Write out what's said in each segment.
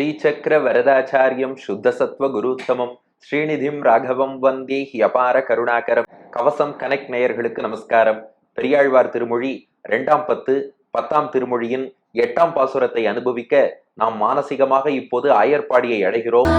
ஸ்ரீசக்கர வரதாச்சாரியம் சுத்தசத்வ குருத்தமம். ஸ்ரீநிதிம் ராகவம் வந்தே ஹியபார கருணாகரம். கவசம் கனெக்ட் நேயர்களுக்கு நமஸ்காரம். பெரியாழ்வார் திருமொழி ரெண்டாம் பத்து பத்தாம் திருமொழியின் எட்டாம் பாசுரத்தை அனுபவிக்க நாம் மானசீகமாக இப்போது ஆயர்பாடியை அடைகிறோம்.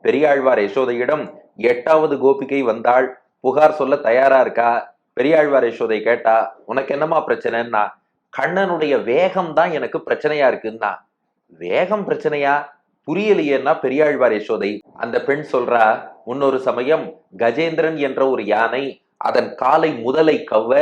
பெரியாழ்வார் யசோதையிடம் எட்டாவது கோபிகை வந்தாள் புகார் சொல்ல தயாரா இருக்கா? பெரியாழ்வார் யசோதை கேட்டா உனக்கு என்னமா பிரச்சனைன்னா கண்ணனுடைய வேகம் தான் எனக்கு பிரச்சனையா இருக்குன்னா. வேகம் பிரச்சனையா? புரியலையேன்னா பெரியாழ்வார் யசோதை. அந்த பெண் சொல்றா முன்னொரு சமயம் கஜேந்திரன் என்ற ஒரு யானை அதன் காலை முதலை கவ்வ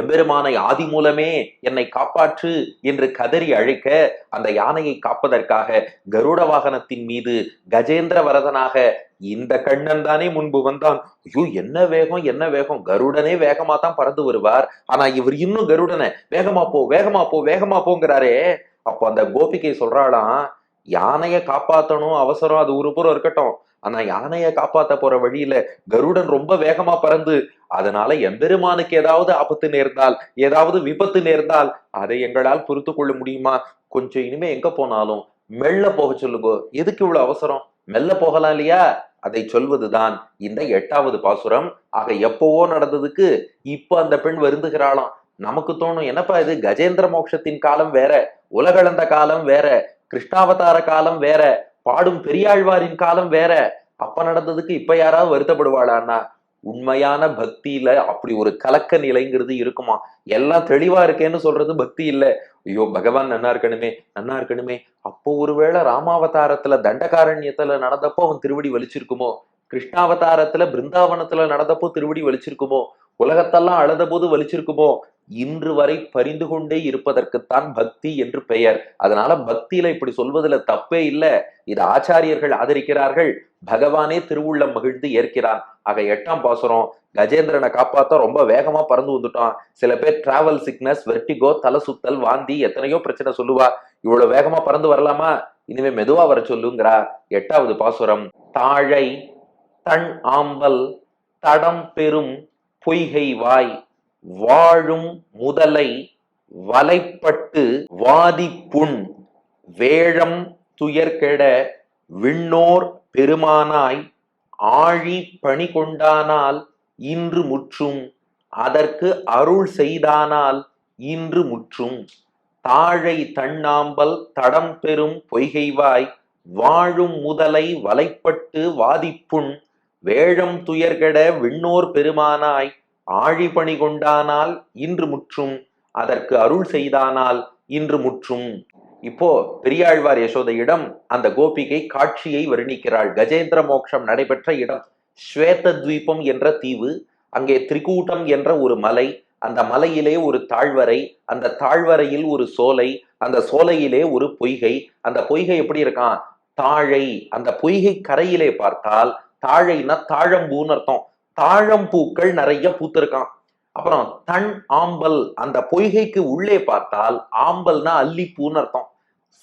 எம்பெருமானை ஆதி மூலமே என்னை காப்பாற்று என்று கதறி அழைக்க அந்த யானையை காப்பதற்காக கருட வாகனத்தின் மீது கஜேந்திர வரதனாக இந்த கண்ணன் தானே முன்பு வந்தான். ஐயோ என்ன வேகம் என்ன வேகம். கருடனே வேகமா தான் பறந்து வருவார். ஆனா இவர் இன்னும் கருடனை வேகமா போ வேகமா போ வேகமா போங்கிறாரே. அப்போ அந்த கோபிகை சொல்றாளாம் யானையை காப்பாத்தணும் அவசரம் அது ஒரு புறம் இருக்கட்டும். ஆனா யானைய காப்பாத்த போற வழியில கருடன் ரொம்ப வேகமா பறந்து அதனால எம்பெருமானுக்கு ஏதாவது ஆபத்து நேர்ந்தால் ஏதாவது விபத்து நேர்ந்தால் அதை எங்களால் பொறுத்து கொள்ள முடியுமா? கொஞ்சம் இனிமே எங்க போனாலும் மெல்ல போக சொல்லுங்கோ. எதுக்கு இவ்வளவு அவசரம்? மெல்ல போகலாம் இல்லையா? அதை சொல்வதுதான் இந்த எட்டாவது பாசுரம். ஆக எப்பவோ நடந்ததுக்கு இப்ப அந்த பெண் வருந்துகிறாளாம். நமக்கு தோணும் என்னப்பா இது? கஜேந்திர மோட்சத்தின் காலம் வேற உலகளந்த காலம் வேற கிருஷ்ணாவதார காலம் வேற பாடும் பெரியாழ்வாரின் காலம் வேற. அப்ப நடந்ததுக்கு இப்ப யாராவது வருத்தப்படுவாளான்னா உண்மையான பக்தியில அப்படி ஒரு கலக்க நிலைங்கிறது இருக்குமா? எல்லாம் தெளிவா இருக்கேன்னு சொல்றது பக்தி இல்ல. ஐயோ பகவான் நன்னா இருக்கணுமே நன்னா இருக்கணுமே. அப்போ ஒருவேளை ராமாவதாரத்துல தண்டகாரண்யத்துல நடந்தப்போ அவன் திருவடி வலிச்சிருக்குமோ? கிருஷ்ணாவதாரத்துல பிருந்தாவனத்துல நடந்தப்போ திருவடி வலிச்சிருக்குமோ? உலகத்தெல்லாம் அழுத போது வலிச்சிருக்குமோ? இன்று வரை பரிந்து கொண்டே இருப்பதற்குத்தான் பக்தி என்று பெயர். அதனால பக்தியில இப்படி சொல்வதுல தப்பே இல்லை. இது ஆச்சாரியர்கள் ஆதரிக்கிறார்கள். பகவானே திருவுள்ளம் மகிழ்ந்து ஏற்கிறான் ஆக எட்டாம் பாசுரம் கஜேந்திரனை காப்பாத்த ரொம்ப வேகமா பறந்து வந்துட்டான். சில பேர் டிராவல் சிக்னஸ் வெர்டிகோ தலை சுத்தல் வாந்தி எத்தனையோ பிரச்சனை சொல்லுவா. இவ்வளவு வேகமா பறந்து வரலாமா? இனிமே மெதுவா வர சொல்லுங்கிறா. எட்டாவது பாசுரம் தாழை தன் ஆம்பல் தடம் பெரும் பொய்கை வாய் வாழும் முதலை வலைப்பட்டு வாதிப்புண் வேழம் துயர்கெட விண்ணோர் பெருமானாய் ஆழி பணி கொண்டானால் இன்று முற்றும். அதற்கு அருள் செய்தானால் இன்று முற்றும். தாழை தண்ணாம்பல் தடம் பெறும் பொய்கைவாய் வாழும் முதலை வலைப்பட்டு வாதிப்புண் வேழம் துயர்கெட விண்ணோர் பெருமானாய் ஆழிபணி கொண்டானால் இன்று முற்றும் அதற்கு அருள் செய்தானால் இன்று முற்றும். இப்போ பெரியாழ்வார் யசோதையிடம் அந்த கோபிகை காட்சியை வர்ணிக்கிறாள். கஜேந்திர மோட்சம் நடைபெற்ற இடம் ஸ்வேத துவீபம் என்ற தீவு அங்கே திரிகூட்டம் என்ற ஒரு மலை அந்த மலையிலே ஒரு தாழ்வரை அந்த தாழ்வரையில் ஒரு சோலை அந்த சோலையிலே ஒரு பொய்கை. அந்த பொய்கை எப்படி இருக்கான்? தாழை. அந்த பொய்கை கரையிலே பார்த்தால் தாழைனா தாழம்பூன்னு அர்த்தம். தாழம்பூக்கள் நிறைய பூத்திருக்கான் அப்புறம் தன் ஆம்பல் அந்த பொய்கைக்கு உள்ளே பார்த்தால் ஆம்பல்னா அல்லிப்பூன்னு அர்த்தம்.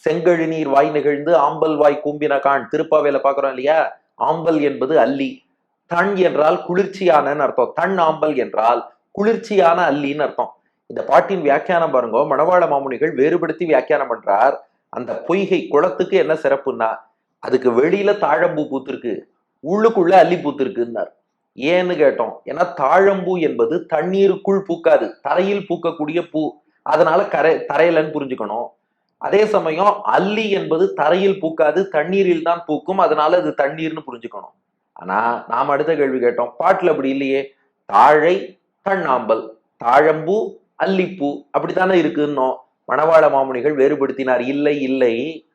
செங்கழு நீர் வாய் நிகழ்ந்து ஆம்பல் வாய் கூம்பினகான். திருப்பாவையில பாக்குறோம் இல்லையா? ஆம்பல் என்பது அல்லி. தன் என்றால் குளிர்ச்சியான அர்த்தம். தன் ஆம்பல் என்றால் குளிர்ச்சியான அல்லின்னு அர்த்தம். இந்த பாட்டின் வியாக்கியானம் பாருங்க மணவாள மாமுனிகள் வேறுபடுத்தி வியாக்கியானம் பண்றார். அந்த பொய்கை குளத்துக்கு என்ன சிறப்புன்னா அதுக்கு வெளியில தாழம்பூ பூத்திருக்கு. உள்ளுக்குள்ள அள்ளி பூத்திருக்குன்னார். ஏன்னு கேட்டோம். ஏன்னா தாழம்பூ என்பது தண்ணீருக்குள் பூக்காது. தரையில் பூக்கக்கூடிய பூ. அதனால கரை தரையிலன்னு புரிஞ்சுக்கணும். அதே சமயம் அல்லி என்பது தரையில் பூக்காது தண்ணீரில் தான் பூக்கும். அதனால அது தண்ணீர்னு புரிஞ்சுக்கணும். ஆனா நாம் அடுத்த கேள்வி கேட்டோம். பாட்டுல அப்படி இல்லையே. தாழை தண்ணாம்பல். தாழம்பூ அல்லிப்பூ. அப்படித்தானே இருக்குன்னோ மணவாள மாமுனிகள் வேறுபடுத்தினார். இல்லை இல்லை.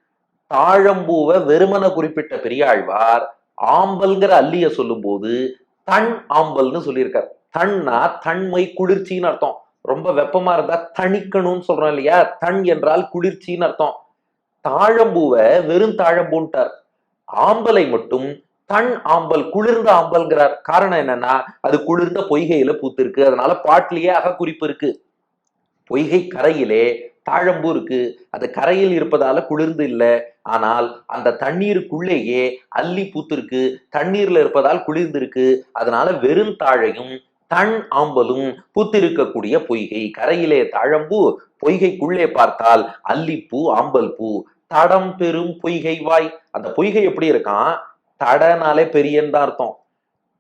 தாழம்பூவை வெறுமன குறிப்பிட்ட பெரியாழ்வார் ஆம்பல்ங்கிற அல்லிய சொல்லும்போது தன் ஆம்பல்னு சொல்லியிருக்கார். தன்னா தன்மை குளிர்ச்சின்னு அர்த்தம். ரொம்ப வெப்பமா இருந்தா தணிக்கணும்னு சொல்றோம் இல்லையா? தன் என்றால் குளிர்ச்சின்னு அர்த்தம். தாழம்பூவை வெறும் தாழம்பூன்ட்டார். ஆம்பலை மட்டும் தன் ஆம்பல் குளிர்ந்த ஆம்பல்ங்கிறார். காரணம் என்னன்னா அது குளிர்ந்த பொய்கையில பூத்திருக்கு. அதனால பாட்டிலேயே அகக்குறிப்பு இருக்கு. பொய்கை கரையிலே தாழம்பூ இருக்கு. அது கரையில் இருப்பதால குளிர்ந்து இல்லை. ஆனால் அந்த தண்ணீருக்குள்ளேயே அல்லி பூத்திருக்கு தண்ணீர்ல இருப்பதால் குளிர்ந்திருக்கு. அதனால வெறும் தாழையும் தன் ஆம்பலும் பூத்திருக்கக்கூடிய பொய்கை. கரையிலே தாழம்பூ பொய்கைக்குள்ளே பார்த்தால் அல்லிப்பூ ஆம்பல் பூ. தடம் பெரும் பொய்கை வாய். அந்த பொய்கை எப்படி இருக்கான்? தடனாலே பெரியன்னு தான் அர்த்தம்.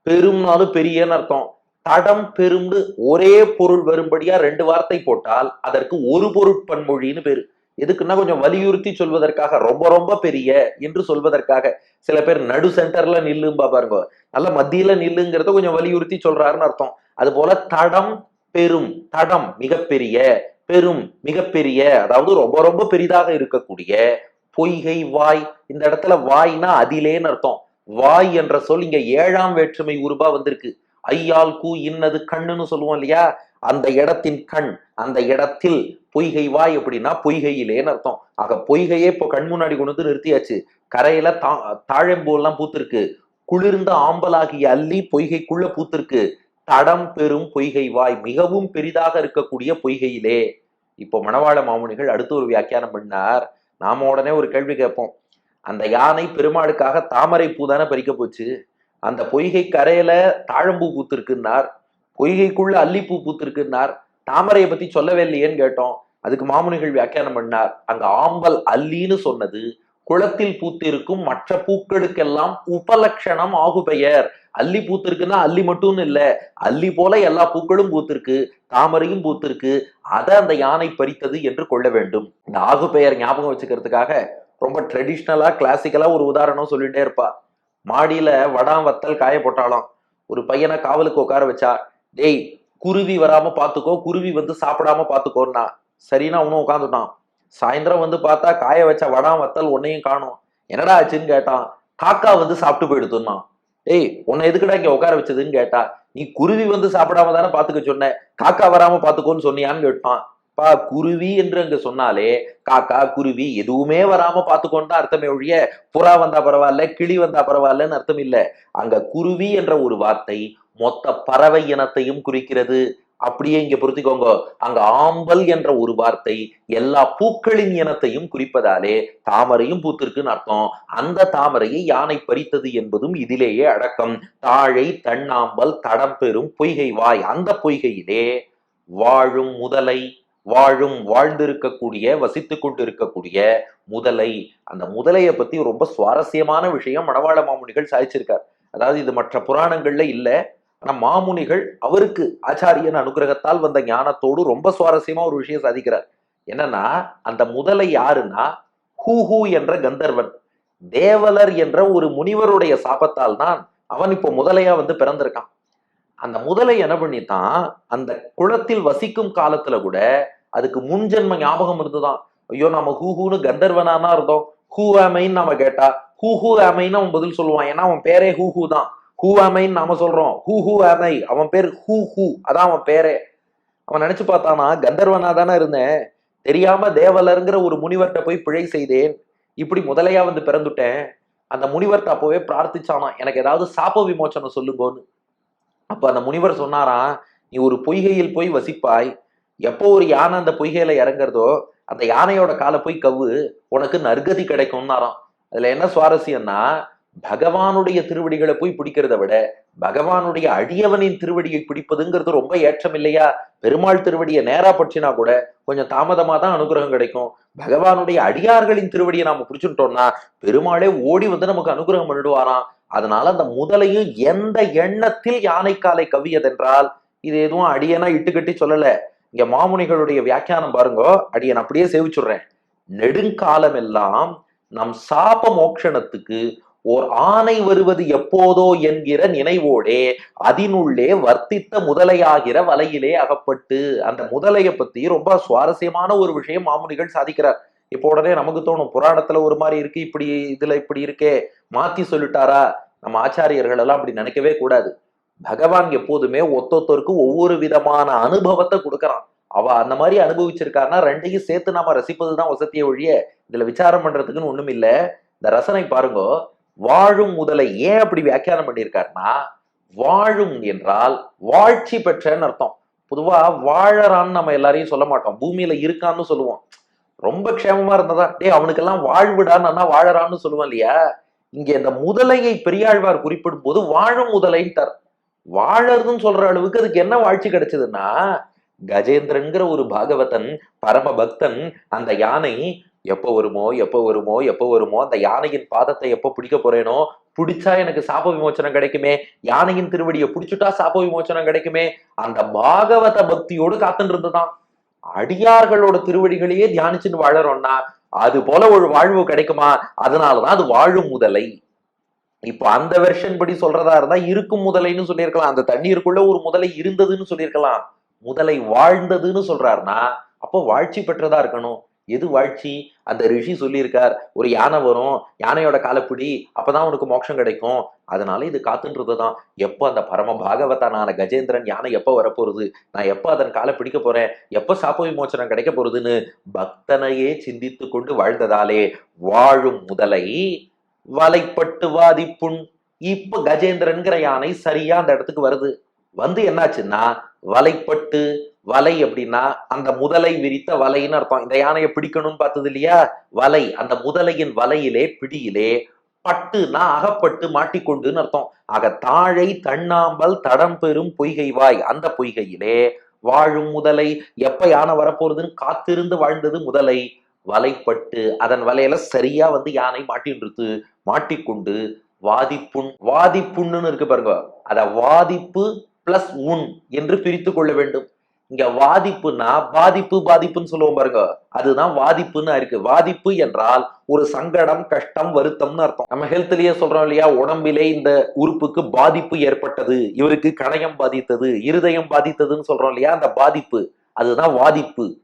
பெரும்னாலும் பெரியன்னு அர்த்தம். தடம் பெரும்னு ஒரே பொருள் வரும்படியா ரெண்டு வார்த்தை போட்டால் அதற்கு ஒரு பொருட்பன்மொழின்னு பேரு. எதுக்குன்னா கொஞ்சம் வலியுறுத்தி சொல்வதற்காக ரொம்ப ரொம்ப பெரிய என்று சொல்வதற்காக. சில பேர் நடு சென்டர்ல நில்லும்பா பாருங்க. நல்ல மத்தியில நில்லுங்கிறத கொஞ்சம் வலியுறுத்தி சொல்றாருன்னு அர்த்தம். அது போல தடம் பெரும் தடம் மிகப்பெரிய பெரும் மிகப்பெரிய அதாவது ரொம்ப ரொம்ப பெரிதாக இருக்கக்கூடிய பொய்கை வாய். இந்த இடத்துல வாய்னா அதிலேன்னு அர்த்தம். வாய் என்ற சொல் இங்க ஏழாம் வேற்றுமை உருபா வந்திருக்கு. ஐயால் கூ இன்னது கண்ணுன்னு சொல்லுவோம் இல்லையா? அந்த இடத்தின் கண் அந்த இடத்தில் பொய்கை வாய் அப்படின்னா பொய்கையிலேன்னு அர்த்தம். ஆக பொய்கையே இப்போ கண் முன்னாடி கொண்டு வந்து நிறுத்தியாச்சு. கரையில தா தாழம்பூலாம் பூத்திருக்கு. குளிர்ந்த ஆம்பலாகிய அள்ளி பொய்கைக்குள்ள பூத்திருக்கு. தடம் பெறும் பொய்கை வாய் மிகவும் பெரிதாக இருக்கக்கூடிய பொய்கையிலே. இப்போ மணவாள மாமுனிகள் அடுத்து ஒரு வியாக்கியானம் பண்ணார். நாம உடனே ஒரு கேள்வி கேட்போம். அந்த யானை பெருமாளுக்காக தாமரை பூ தானே பறிக்க போச்சு? அந்த பொய்கை கரையில தாழம்பூ பூத்திருக்குன்னார். பொய்கைக்குள்ள அல்லிப்பூ பூத்திருக்குன்னார். தாமரையை பத்தி சொல்லவே இல்லையேன்னு கேட்டோம். அதுக்கு மாமுனிகள் வியாக்கியானம் பண்ணார். அங்க ஆம்பல் அல்லின்னு சொன்னது குளத்தில் பூத்திருக்கும் மற்ற பூக்களுக்கெல்லாம் உபலட்சணம் ஆகு பெயர். அல்லி பூத்திருக்குன்னா அல்லி மட்டும்னு இல்லை அல்லி போல எல்லா பூக்களும் பூத்திருக்கு தாமரையும் பூத்திருக்கு. அதை அந்த யானை பறித்தது என்று கொள்ள வேண்டும். இந்த ஆகு பெயர் ஞாபகம் வச்சுக்கிறதுக்காக ரொம்ப ட்ரெடிஷ்னலா கிளாசிக்கலா ஒரு உதாரணம் சொல்லிட்டே இருப்பா. மாடியில வடாம் வத்தல் காய போட்டாலாம் ஒரு பையனை காவலுக்கு உட்கார வச்சா டேய் குருவி வராம பாத்துக்கோ குருவி வந்து சாப்பிடாம பாத்துக்கோன்னா. சரின்னா அவனும் உட்காந்துட்டான் சாயந்தரம் வந்து பார்த்தா காய வச்ச வடாம் வத்தல் உன்னையும் காணும். என்னடா ஆச்சுன்னு கேட்டான். காக்கா வந்து சாப்பிட்டு போயிடுத்துன்னா ஏய் உன்னை எதுக்குடா இங்க உட்கார வச்சதுன்னு கேட்டா நீ குருவி வந்து சாப்பிடாம தானே பாத்துக்க சொன்ன. காக்கா வராம பாத்துக்கோன்னு சொன்னியான்னு கேட்டான். பா குருவி என்று அங்க சொன்னாலே காக்கா குருவி எதுவுமே வராம பாத்துக்கோன்னு அர்த்தமே ஒழிய புறா வந்தா பரவாயில்ல கிளி வந்தா பரவாயில்லன்னு அர்த்தம் இல்ல. அங்க குருவி என்ற ஒரு வார்த்தை மொத்த பறவை இனத்தையும் குறிக்கிறது. அப்படியே இங்க பொருத்திக்கோங்க அங்க ஆம்பல் என்ற ஒரு வார்த்தை எல்லா பூக்களின் இனத்தையும் குறிப்பதாலே தாமரையும் பூத்திருக்குன்னு அர்த்தம். அந்த தாமரையை யானை பறித்தது என்பதும் இதிலேயே அடக்கம். தாழை தண்ணாம்பல் தடம் பெறும் பொய்கை வாய் அந்த பொய்கையிலே வாழும் முதலை வாழும் வாழ்ந்திருக்கக்கூடிய வசித்து கொண்டிருக்கக்கூடிய முதலை. அந்த முதலையை பத்தி ரொம்ப சுவாரஸ்யமான விஷயம் மணவாள மாமுனிகள் சாதிச்சிருக்கார். அதாவது இது மற்ற புராணங்கள்ல இல்லை. ஆனா மாமுனிகள் அவருக்கு ஆச்சாரியன் அனுகிரகத்தால் வந்த ஞானத்தோடு ரொம்ப சுவாரஸ்யமா ஒரு விஷயம் சாதிக்கிறார். என்னன்னா அந்த முதலை யாருன்னா ஹூஹூ என்ற கந்தர்வன். தேவலர் என்ற ஒரு முனிவருடைய சாபத்தால் தான் அவன் இப்போ முதலையா வந்து பிறந்திருக்கான். அந்த முதலை என்ன பண்ணித்தான் அந்த குளத்தில் வசிக்கும் காலத்துல கூட அதுக்கு முன்ஜென்ம ஞாபகம் இருந்துதான். ஐயோ நம்ம ஹூஹூன்னு கந்தர்வனானா இருந்தோம் ஹூ ஆமைன்னு நாம கேட்டா ஹூ ஹூ ஆமைன்னு அவன் பதில் சொல்லுவான். ஏன்னா அவன் பேரே ஹூ ஹூ தான். ஹூ ஆமைன்னு நாம சொல்றோம். ஹூ ஹூ ஆமை அவன் பேர் ஹூ ஹூ அதான் அவன் பேரே. அவன் நினைச்சு பார்த்தானா கந்தர்வனா தானே இருந்தேன். தெரியாம தேவலருங்கிற ஒரு முனிவர்கிட்ட போய் பிழை செய்தேன். இப்படி முதலையா வந்து பிறந்துட்டேன். அந்த முனிவர்கிட்ட அப்போவே பிரார்த்திச்சானா எனக்கு ஏதாவது சாப விமோச்சனம் சொல்லுங்கோன்னு. அப்ப அந்த முனிவர் சொன்னாராம் நீ ஒரு பொய்கையில் போய் வசிப்பாய். எப்போ ஒரு யானை அந்த பொய்கையில இறங்குறதோ அந்த யானையோட காலை போய் கவ்வு உனக்கு நற்கதி கிடைக்கும்னாராம். அதுல என்ன சுவாரஸ்யம்னா பகவானுடைய திருவடிகளை போய் பிடிக்கிறத விட பகவானுடைய அடியவனின் திருவடியை பிடிப்பதுங்கிறது ரொம்ப ஏற்றம் இல்லையா? பெருமாள் திருவடியை நேரா பற்றினா கூட கொஞ்சம் தாமதமாக தான் அனுகிரகம் கிடைக்கும். பகவானுடைய அடியார்களின் திருவடியை நாம பிடிச்சுட்டோம்னா பெருமாளே ஓடி வந்து நமக்கு அனுகிரகம் பண்ணிடுவாராம். அதனால அந்த முதலையும் எந்த எண்ணத்தில் யானைக்காலை கவியதென்றால் இது எதுவும் அடியனா இட்டுக்கட்டி சொல்லல. இங்க மாமுனிகளுடைய வியாக்கியானம் பாருங்கோ அடியன் அப்படியே சேவிச்சுடுறேன். நெடுங்காலம் எல்லாம் நம் சாப மோக்ஷணத்துக்கு ஓர் ஆணை வருவது எப்போதோ என்கிற நினைவோடே அதனுள்ளே வர்த்தித்த முதலையாகிற வலையிலே அகப்பட்டு அந்த முதலையை பத்தி ரொம்ப சுவாரஸ்யமான ஒரு விஷயம் மாமுனிகள் சாதிக்கிறார். இப்போ உடனே நமக்கு தோணும் புராணத்துல ஒரு மாதிரி இருக்கு இப்படி இதுல இப்படி இருக்கே மாத்தி சொல்லிட்டாரா? நம்ம ஆச்சாரியர்கள் எல்லாம் அப்படி நினைக்கவே கூடாது. பகவான் எப்போதுமே ஒத்தொத்தருக்கு ஒவ்வொரு விதமான அனுபவத்தை கொடுக்கறான். அவ அந்த மாதிரி அனுபவிச்சிருக்காருன்னா ரெண்டையும் சேர்த்து நாம ரசிப்பதுதான் வசதியை ஒழிய இதுல விசாரம் பண்றதுக்குன்னு ஒண்ணும் இல்லை இந்த ரசனை பாருங்க வாழும் முதலை ஏன் அப்படி வியாக்கியானம் பண்ணியிருக்காருன்னா வாழும் என்றால் வாழ்ச்சி பெற்றன்னு அர்த்தம். பொதுவா வாழறான்னு நம்ம எல்லாரையும் சொல்ல மாட்டோம். பூமியில இருக்கான்னு சொல்லுவோம். ரொம்ப க்ஷேமமா இருந்ததா டேய் அவனுக்கெல்லாம் வாழ்விடான்னு வாழறான்னு சொல்லுவான் இல்லையா? இங்க இந்த முதலையை பெரியாழ்வார் குறிப்பிடும் போது வாழும் முதலைன்ட்டார். வாழறதுன்னு சொல்ற அளவுக்கு அதுக்கு என்ன வாழ்ச்சி கிடைச்சதுன்னா கஜேந்திரன்கிற ஒரு பாகவதன் பரம பக்தன் அந்த யானை எப்போ வருமோ எப்போ வருமோ எப்போ வருமோ அந்த யானையின் பாதத்தை எப்போ பிடிக்க போறேனோ பிடிச்சா எனக்கு சாப விமோச்சனம் கிடைக்குமே. யானையின் திருவடியை பிடிச்சுட்டா சாப விமோச்சனம் கிடைக்குமே. அந்த பாகவத பக்தியோடு காத்துட்டு இருந்ததான் அடியார்களோட திருவடிகளையே தியானிச்சுன்னு வாழறோம்னா அது போல ஒரு வாழ்வு கிடைக்குமா? அதனாலதான் அது வாழும் முதலை. இப்போ அந்த வெர்ஷன் படி சொல்றதா இருந்தா இருக்கும் முதலைன்னு சொல்லியிருக்கலாம். அந்த தண்ணீருக்குள்ள ஒரு முதலை இருந்ததுன்னு சொல்லியிருக்கலாம். முதலை வாழ்ந்ததுன்னு சொல்றாருன்னா அப்போ வாழ்ச்சி பெற்றதா இருக்கணும். எது வாழ்ச்சி? அந்த ரிஷி சொல்லியிருக்கார் ஒரு யானை வரும் யானையோட காலப்பிடி அப்பதான் உனக்கு மோட்சம் கிடைக்கும். அதனால இது காத்துன்றது தான். எப்போ அந்த பரம பாகவதனான கஜேந்திரன் யானை எப்போ வரப்போறது நான் எப்போ அதன் காலை பிடிக்க போறேன்? எப்போ சாப்ப விமோச்சனம் கிடைக்க போறதுன்னு பக்தனையே சிந்தித்து கொண்டு வாழ்ந்ததாலே வாழும் முதலை வலைப்பட்டு வாதிப்புண். இப்ப கஜேந்திரன்கிற யானை சரியா அந்த இடத்துக்கு வருது. வந்து என்னாச்சுன்னா வலைப்பட்டு வலை அப்படின்னா அந்த முதலை விரித்த வலைன்னு அர்த்தம். இந்த யானையை பிடிக்கணும்னு பார்த்தது இல்லையா? வலை. அந்த முதலையின் வலையிலே பிடியிலே பட்டுனா அகப்பட்டு மாட்டிக்கொண்டுன்னு அர்த்தம். ஆக தாழை தண்ணாம்பல் தடம் பெறும் பொய்கை வாய். அந்த பொய்கையிலே வாழும் முதலை எப்ப யானை வரப்போறதுன்னு காத்திருந்து வாழ்ந்தது முதலை. வலைப்பட்டு அதன் வலையில சரியா வந்து யானை மாட்டின்றது மாட்டிக்கொண்டு வாதிப்புண் வாதிப்புண்ணுன்னு இருக்கு பாருங்க. அத வாதிப்பு பிளஸ் உன் என்று பிரித்து கொள்ள வேண்டும். இங்க வாதிப்புனா பாதிப்பு பாதிப்புன்னு சொல்லுவோம் பாருங்க. அதுதான் வாதிப்புன்னு இருக்கு. வாதிப்பு என்றால் ஒரு சங்கடம் கஷ்டம் வருத்தம்னு அர்த்தம். நம்ம ஹெல்த்லயே சொல்றோம் இல்லையா? உடம்பிலே இந்த உறுப்புக்கு பாதிப்பு ஏற்பட்டது. இவருக்கு கணையம் பாதித்தது இருதயம் பாதித்ததுன்னு சொல்றோம் இல்லையா? அந்த பாதிப்பு. அதுதான் வாதிப்பு.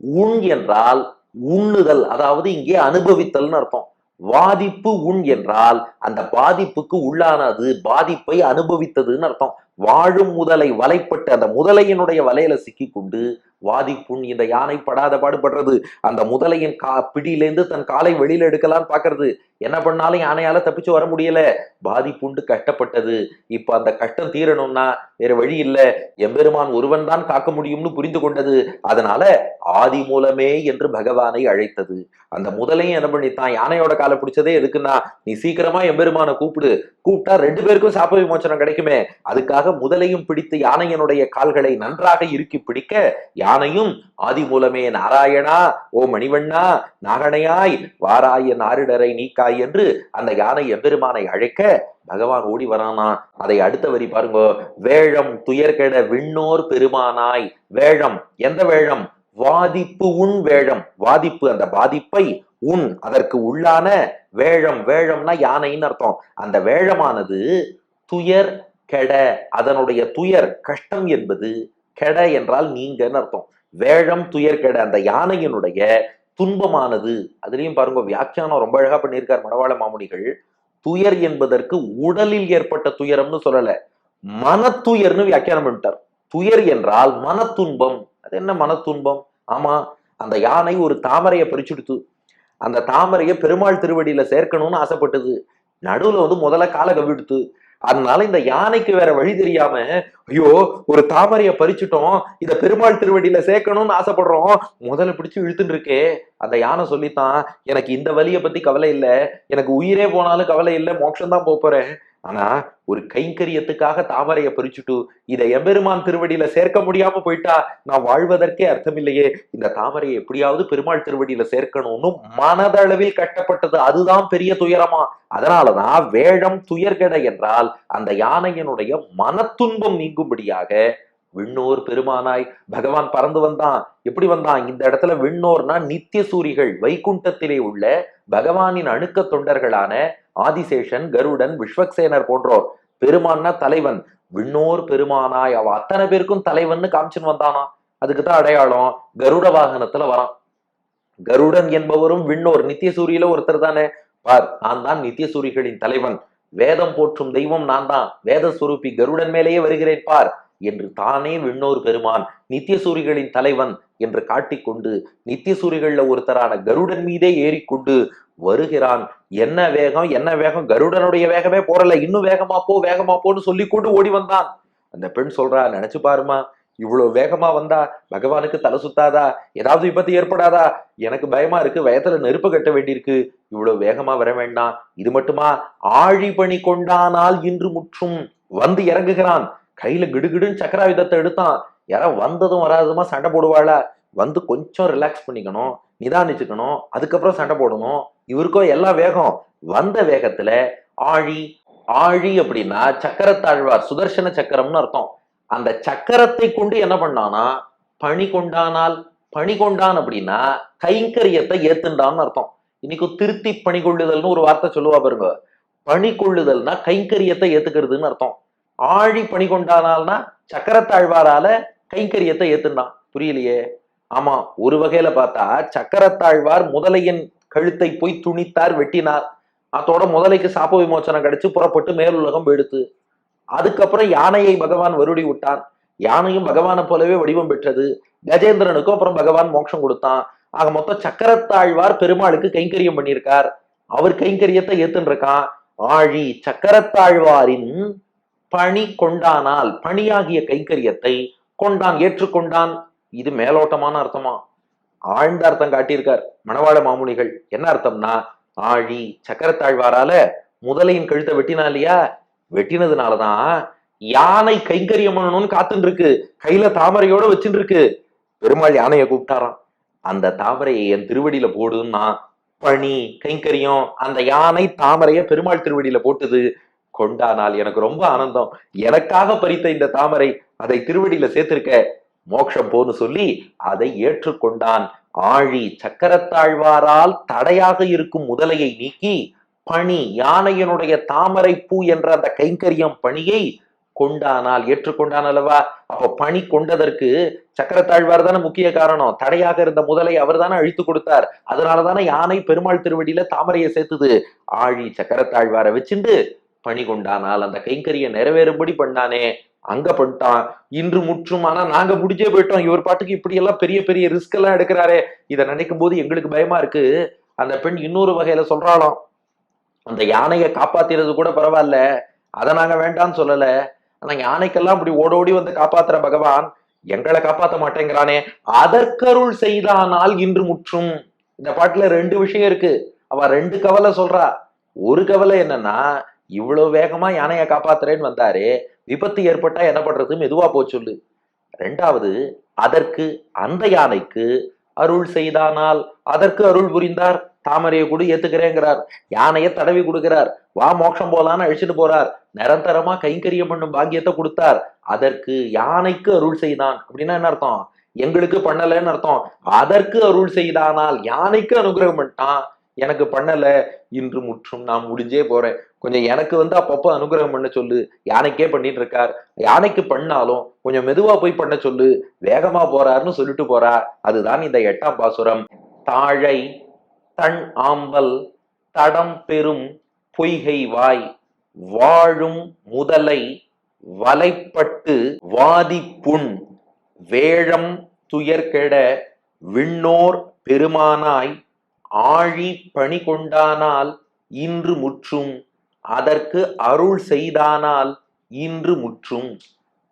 உண் என்றால் உண்ணுதல். அதாவது இங்கே அனுபவித்தல்னு அர்த்தம். வாதிப்பு உண் என்றால் அந்த பாதிப்புக்கு உள்ளானது பாதிப்பை அனுபவித்ததுன்னு அர்த்தம். வாழும் முதலை வலைப்பட்டு அந்த முதலையினுடைய வலையில சிக்கி கொண்டு வாதிப்புண் இந்த யானை படாத பாடுபடுறது. அந்த முதலையின் கா பிடியிலேருந்து தன் காலை வெளியில எடுக்கலான்னு பாக்குறது. என்ன பண்ணாலும் யானையால தப்பிச்சு வர முடியல. பாதிப்புண்டு கஷ்டப்பட்டது. இப்ப அந்த கஷ்டம் தீரணும்னா வேற வழி இல்ல. எம்பெருமான் ஒருவன் தான் காக்க முடியும்னு புரிந்து கொண்டது. அதனால ஆதி மூலமே என்று பகவானை அழைத்தது. அந்த முதலையும் என்ன பண்ணித்தான் யானையோட காலை பிடிச்சதே எதுக்குன்னா நீ சீக்கிரமா எம்பெருமானை கூப்பிடு. கூப்பிட்டா ரெண்டு பேருக்கும் சாப்ப விமோச்சனம் கிடைக்குமே. அதுக்காக முதலையும் பிடித்து யானையனுடைய கால்களை நன்றாக இறுக்கி பிடிக்க யானையும் ஆதி மூலமே நாராயணா ஓ மணிவண்ணா நாகனையாய் வாராய நாரிடரை நீக்காய் என்று அந்த யானை எம்பெருமானை அழைக்க பகவான் ஓடி வரானா? அதை அடுத்த வரி பாருங்க. வேழம் துயர்கெட விண்ணோர் பெருமானாய். வேழம் எந்த வேழம்? வாதிப்பு உன் வேழம். வாதிப்பு அந்த பாதிப்பை உன் அதற்கு உள்ளான வேழம். வேழம்னா யானைன்னு அர்த்தம். அந்த வேழமானது துயர் கெட அதனுடைய துயர் கஷ்டம் என்பது கெட என்றால் நீங்கன்னு அர்த்தம். வேழம் துயர் கெட அந்த யானையினுடைய துன்பமானது. அதுலயும் பாருங்க வியாக்கியானம் ரொம்ப அழகா பண்ணியிருக்கார் மணவாள மாமுனிகள். துயர் என்பதற்கு உடலில் ஏற்பட்ட துயரம்னு சொல்லல. மனத்துயர்னு வியாக்கியானம் பண்ணிட்டார். துயர் என்றால் மனத்துன்பம். அது என்ன மனத்துன்பம்? ஆமா அந்த யானை ஒரு தாமரையை பறிச்சுடுத்து அந்த தாமரையை பெருமாள் திருவடியில சேர்க்கணும்னு ஆசைப்பட்டது. நடுவுல வந்து முதல்ல காலை கவிடுத்து அதனால இந்த யானைக்கு வேற வழி தெரியாம ஐயோ ஒரு தாமரையை பறிச்சுட்டோம் இத பெருமாள் திருவடியில சேர்க்கணும்னு ஆசைப்படுறோம் முதல்ல பிடிச்சு இழுத்துட்டு இருக்கே. அந்த யானை சொல்லித்தான் எனக்கு இந்த வழியை பத்தி கவலை இல்லை எனக்கு உயிரே போனாலும் கவலை இல்லை மோட்சம் தான் போறேன். ஆனா ஒரு கைங்கரியத்துக்காக தாமரையை பறிச்சுட்டு இதை எம்பெருமான் திருவடியில சேர்க்க முடியாம போயிட்டா நான் வாழ்வதற்கே அர்த்தமில்லையே. இந்த தாமரையை எப்படியாவது பெருமாள் திருவடியில சேர்க்கணும்னு மனதளவில் கட்டப்பட்டது. அதுதான் பெரிய துயரமா. அதனாலதான் வேழம் துயர்கெட என்றால் அந்த யானையினுடைய மனத்துன்பம் நீங்கும்படியாக விண்ணோர் பெருமானாய் பகவான் பறந்து வந்தான். எப்படி வந்தான்? இந்த இடத்துல விண்ணோர்னா நித்திய சூரிகள் வைகுண்டத்திலே உள்ள பகவானின் அணுக்க தொண்டர்களான ஆதிசேஷன் கருடன் விஸ்வக்சேனர் போன்றோர். பெருமான்னா தலைவன். விண்ணோர் பெருமானாய். அவ அத்தனை பேருக்கும் தலைவன் காமிச்சுன்னு வந்தானா? அதுக்கு தான் அடையாளம் கருட வாகனத்துல வரான். கருடன் என்பவரும் விண்ணோர். நித்திய சூரியில ஒருத்தர் தானே. பார் நான் தான் நித்திய சூரிகளின் தலைவன். வேதம் போற்றும் தெய்வம் நான் தான். வேத சுரூபி கருடன் மேலேயே வருகிறேன் பார். என்று தானே விண்ணோர் பெருமான் நித்தியசூரிகளின் தலைவன் என்று காட்டிக்கொண்டு நித்தியசூரிகள்ல ஒருத்தரான கருடன் மீதே ஏறிக்கொண்டு வருகிறான். என்ன வேகம்? என்ன வேகம்? கருடனுடைய வேகமே போறல. இன்னும் வேகமா போ வேகமா போன்னு சொல்லி கொண்டு ஓடி வந்தான். அந்த பெண் சொல்றா நினைச்சு பாருமா இவ்வளவு வேகமா வந்தா பகவானுக்கு தலை சுத்தாதா? ஏதாவது விபத்து ஏற்படாதா? எனக்கு பயமா இருக்கு. வயத்துல நெருப்பு கட்ட வேண்டியிருக்கு. இவ்வளவு வேகமா வர வேண்டாம். இது மட்டுமா? ஆழி பணி கொண்டானால் இன்று முற்றும் வந்து இறங்குகிறான். கையில கிடுகிடுன்னு சக்கராயுதத்தை எடுத்தான். யாரா வந்ததும் வராததுமா சண்டை போடுவாளா. வந்து கொஞ்சம் ரிலாக்ஸ் பண்ணிக்கணும் நிதானிச்சுக்கணும் அதுக்கப்புறம் சண்டை போடணும். இவருக்கோ எல்லா வேகம். வந்த வேகத்துல ஆழி ஆழி அப்படின்னா சக்கரத்தாழ்வார் சுதர்சன சக்கரம்னு அர்த்தம். அந்த சக்கரத்தை கொண்டு என்ன பண்ணானா பணி கொண்டானால் பணி கொண்டான் அப்படின்னா கைங்கரியத்தை ஏத்துண்டான்னு அர்த்தம். இன்னைக்கு திருத்தி பணி கொள்ளுதல்னு ஒரு வார்த்தை சொல்லுவா பாருங்க. பணி கொள்ளுதல்னா கைங்கரியத்தை ஏத்துக்கிறதுன்னு அர்த்தம். ஆழி பணி கொண்டானால்னா சக்கரத்தாழ்வாரால கைங்கரியத்தை ஏத்துனான். புரியலையே? ஆமா ஒரு வகையில பார்த்தா சக்கரத்தாழ்வார் முதலையின் கழுத்தை போய் துணித்தார் வெட்டினார். அதோட முதலைக்கு சாப விமோச்சனம் கிடைச்சு புறப்பட்டு மேலுலகம் எடுத்து அதுக்கப்புறம் யானையை பகவான் வருடி விட்டான். யானையும் பகவானை போலவே வடிவம் பெற்றது. கஜேந்திரனுக்கும் அப்புறம் பகவான் மோட்சம் கொடுத்தான். ஆக மொத்தம் சக்கரத்தாழ்வார் பெருமாளுக்கு கைங்கரியம் பண்ணியிருக்கார். அவர் கைங்கரியத்தை ஏத்துன்னு இருக்கான் ஆழி சக்கரத்தாழ்வாரின் பணி கொண்டானால் பணியாகிய கைங்கரியத்தை கொண்டான் ஏற்றுக்கொண்டான். இது மேலோட்டமான அர்த்தமா? ஆழ்ந்த அர்த்தம் காட்டியிருக்கார் மணவாள மாமுனிகள். என்ன அர்த்தம்னா ஆழி சக்கரத்தாழ்வாரால முதலையின் கழுத்தை வெட்டினா இல்லையா? வெட்டினதுனாலதான் யானை கைங்கரியம் பண்ணணும்னு காத்துட்டு இருக்கு கையில தாமரையோட வச்சுட்டு இருக்கு பெருமாள் யானையை கூப்பிட்டாராம். அந்த தாமரையை என் திருவடியில போடுன்னா பணி கைங்கரியம் அந்த யானை தாமரைய பெருமாள் திருவடியில போட்டுது. கொண்டானால் எனக்கு ரொம்ப ஆனந்தம். எனக்காக பறித்த இந்த தாமரை அதை திருவடியில சேர்த்திருக்க மோட்சம் போன்னு சொல்லி அதை ஏற்றுக்கொண்டான். ஆழி சக்கரத்தாழ்வாரால் தடையாக இருக்கும் முதலையை நீக்கி பணி யானையனுடைய தாமரை பூ என்ற அந்த கைங்கரியம் பணியை கொண்டானால் ஏற்றுக்கொண்டான் அல்லவா? அப்ப பணி கொண்டதற்கு சக்கரத்தாழ்வார் தானே முக்கிய காரணம். தடையாக இருந்த முதலை அவர் தானே அழித்து கொடுத்தார். அதனாலதானே யானை பெருமாள் திருவடியில தாமரையை சேர்த்துது. ஆழி சக்கரத்தாழ்வாரை வச்சுண்டு பணி கொண்டானால் அந்த கைங்கரிய நிறைவேறும்படி பண்ணானே. அங்க பண்ணிட்டான். இன்று முற்றும். ஆனா நாங்க முடிஞ்சே போயிட்டோம். இவர் பாட்டுக்கு இப்படி எல்லாம் பெரிய பெரிய ரிஸ்க் எல்லாம் எடுக்கிறாரே. இதை நினைக்கும் போது எங்களுக்கு பயமா இருக்கு. அந்த பெண் இன்னொரு வகையில சொல்றாளாம். அந்த யானையை காப்பாத்தினது கூட பரவாயில்ல. அதை நாங்க வேண்டாம்னு சொல்லல. ஆனா யானைக்கெல்லாம் இப்படி ஓடோடி வந்து காப்பாத்துற பகவான்? எங்களை காப்பாத்த மாட்டேங்கிறானே. அதற்கருள் செய்தானால் இன்று முற்றும். இந்த பாட்டுல ரெண்டு விஷயம் இருக்கு. அவ ரெண்டு கவலை சொல்றா. ஒரு கவலை என்னன்னா இவ்வளவு வேகமா யானையை காப்பாத்துறேன்னு வந்தாரு விபத்து ஏற்பட்டா என்ன பண்றது மெதுவா போ ரெண்டாவது அதற்கு அந்த யானைக்கு அருள் செய்தானால் அதற்கு அருள் புரிந்தார். தாமரையை கூட ஏத்துக்கிறேங்கிறார். யானையை தடவி கொடுக்கிறார். வா மோட்சம் போலான்னு அழிச்சிட்டு போறார். நிரந்தரமா கைங்கரியம் பண்ணும் பாக்கியத்தை கொடுத்தார். அதற்கு யானைக்கு அருள் செய்தான். அப்படின்னா என்ன அர்த்தம்? எங்களுக்கு பண்ணலன்னு அர்த்தம். அதற்கு அருள் செய்தானால் யானைக்கு அனுகிரகம் பண்ணிட்டான். எனக்கு பண்ணல. இன்று முற்றும் நான் முடிஞ்சே போறேன். கொஞ்சம் எனக்கு வந்து அப்பப்போ அனுகிரகம் பண்ண சொல்லு. யானைக்கே பண்ணிட்டு இருக்கார். யானைக்கு பண்ணாலும் கொஞ்சம் மெதுவா போய் பண்ண சொல்லு. வேகமா போறாருன்னு சொல்லிட்டு போறா அதுதான் இந்த எட்டாம் பாசுரம். தாழை தன் ஆம்பல் தடம் பெரும் பொய்கை வாய் வாழும் முதலை வலைப்பட்டு வாதி புண் வேழம் துயர்கெட விண்ணோர் பெருமானாய் ஆழி பணி கொண்டானால் இன்று முற்றும் அதற்கு அருள் செய்தானால் இன்று முற்றும்.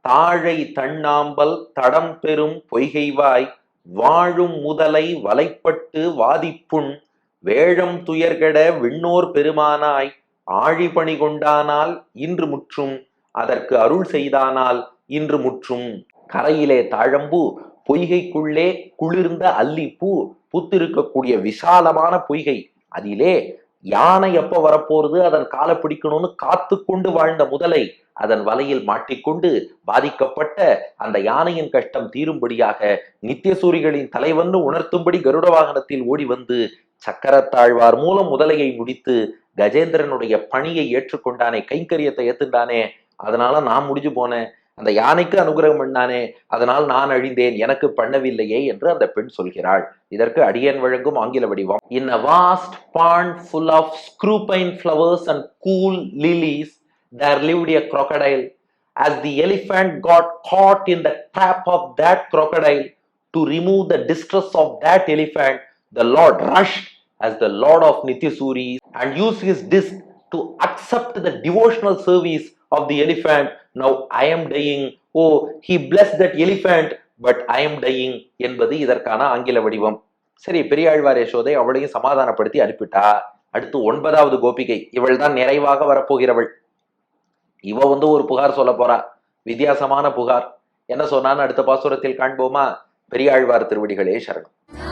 தாழை தண்ணாம்பல் தடம் பெறும் பொய்கைவாய் வாழும் முதலை வலைப்பட்டு வாதிப்புண். வேழம் துயர்கெட விண்ணோர் பெருமானாய் ஆழிபணி கொண்டானால் இன்று முற்றும். அதற்கு அருள் செய்தானால் இன்று முற்றும். கரையிலே தாழம்பூ பொய்கைக்குள்ளே குளிர்ந்த அல்லிப்பூ புத்திருக்கக்கூடிய விசாலமான பொய்கை. அதிலே யானை எப்ப வரப்போறது அதன் காலை பிடிக்கணும்னு காத்து கொண்டு வாழ்ந்த முதலை அதன் வலையில் மாட்டிக்கொண்டு பாதிக்கப்பட்ட அந்த யானையின் கஷ்டம் தீரும்படியாக நித்தியசூரிகளின் தலைவன்னு உணர்த்தும்படி கருட வாகனத்தில் ஓடி வந்து சக்கரத்தாழ்வார் மூலம் முதலையை முடித்து கஜேந்திரனுடைய பணியை ஏற்றுக்கொண்டானே கைங்கரியத்தை ஏத்துண்டானே அதனால நான் முடிஞ்சு போனேன். அந்த யானைக்கு அனுகிரகம் பண்ணானே அதனால் நான் அழிந்தேன் எனக்கு பண்ணவில்லையே என்று அந்த பெண் சொல்கிறாள் இதற்கு அடியன் வழங்கும் ஆங்கில வடிவம் in a vast pond full of screwpine flowers and cool lilies there lived a crocodile as the elephant got caught in the trap of that crocodile to remove the distress of that elephant the lord rushed as the lord of nityasuri and used his disc to accept the devotional service of the elephant. Now i am dying. Oh he pleads that elephant but I am dying என்பது இதற்கான ஆங்கில வடிவம். சரி பெரியாழ்வார் யசோதை அவளையும் சமாதானப்படுத்தி அனுப்பிட்டா. அடுத்து ஒன்பதாவது கோபிகை. இவள் தான் நிறைவாக வரப்போகிறவள். இவ வந்து ஒரு புகார் சொல்ல போறா. வித்தியாசமான புகார். என்ன சொன்னான்னு அடுத்த பாசுரத்தில் காண்போமா? பெரியாழ்வார் திருவடிகளே சரணம்.